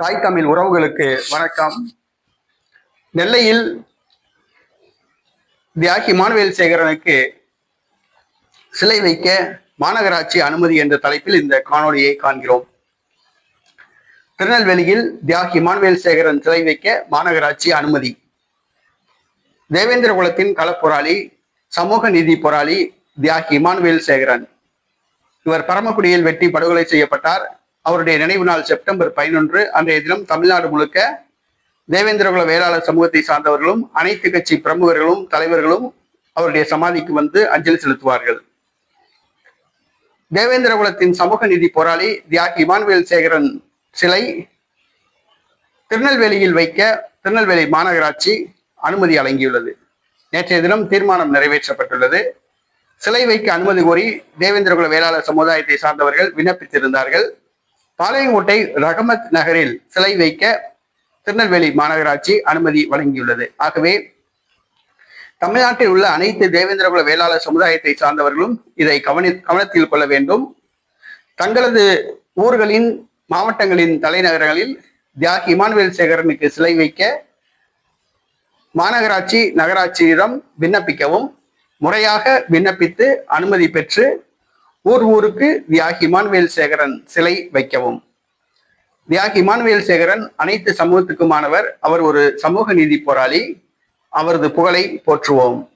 தாய் தமிழ் உறவுகளுக்கு வணக்கம். நெல்லையில் தியாகி மானுவேல் சேகரனுக்கு சிலை வைக்க மாநகராட்சி அனுமதி என்ற தலைப்பில் இந்த காணொளியை காண்கிறோம். திருநெல்வேலியில் தியாகி மானுவேல் சேகரன் சிலை வைக்க மாநகராட்சி அனுமதி. தேவேந்திர குலத்தின் களப்போராளி சமூக நீதி போராளி தியாகி மானுவேல் சேகரன். இவர் பரமக்குடியில் வெட்டி படுகொலை செய்யப்பட்டார். அவருடைய நினைவு நாள் செப்டம்பர் பதினொன்று அன்றைய தினம் தமிழ்நாடு முழுக்க தேவேந்திரகுல வேளாளர் சமூகத்தை சார்ந்தவர்களும் அனைத்து கட்சி பிரமுகர்களும் தலைவர்களும் அவருடைய சமாதிக்கு வந்து அஞ்சலி செலுத்துவார்கள். தேவேந்திரகுலத்தின் சமூக நீதி போராளி தியாகி இமானுவேல் சேகரன் சிலை திருநெல்வேலியில் வைக்க திருநெல்வேலி மாநகராட்சி அனுமதி வழங்கியுள்ளது நேற்றைய தினம் தீர்மானம் நிறைவேற்றப்பட்டுள்ளது. சிலை வைக்க அனுமதி கோரி தேவேந்திரகுல வேளாளர் சமுதாயத்தை சார்ந்தவர்கள் விண்ணப்பித்திருந்தார்கள். பாளையங்கோட்டை ரகமத் நகரில் சிலை வைக்க திருநெல்வேலி மாநகராட்சி அனுமதி வழங்கியுள்ளது. ஆகவே தமிழ்நாட்டில் உள்ள அனைத்து தேவேந்திரகுல வேளாளர் சமுதாயத்தை சார்ந்தவர்களும் இதை கவனி கவனத்தில் கொள்ள வேண்டும். தங்களது ஊர்களின் மாவட்டங்களின் தலைநகரங்களில் தியாகி இமானுவேல் சேகரனுக்கு சிலை வைக்க மாநகராட்சி நகராட்சியிடம் விண்ணப்பிக்கவும் முறையாக விண்ணப்பித்து அனுமதி பெற்று ஊர் ஊருக்கு தியாகி வேல்சேகரன் சேகரன் சிலை வைக்கவும். தியாகி வேல்சேகரன் சேகரன் அனைத்து சமூகத்துக்குமானவர். அவர் ஒரு சமூக நீதி போராளி. அவரது புகழை போற்றுவோம்.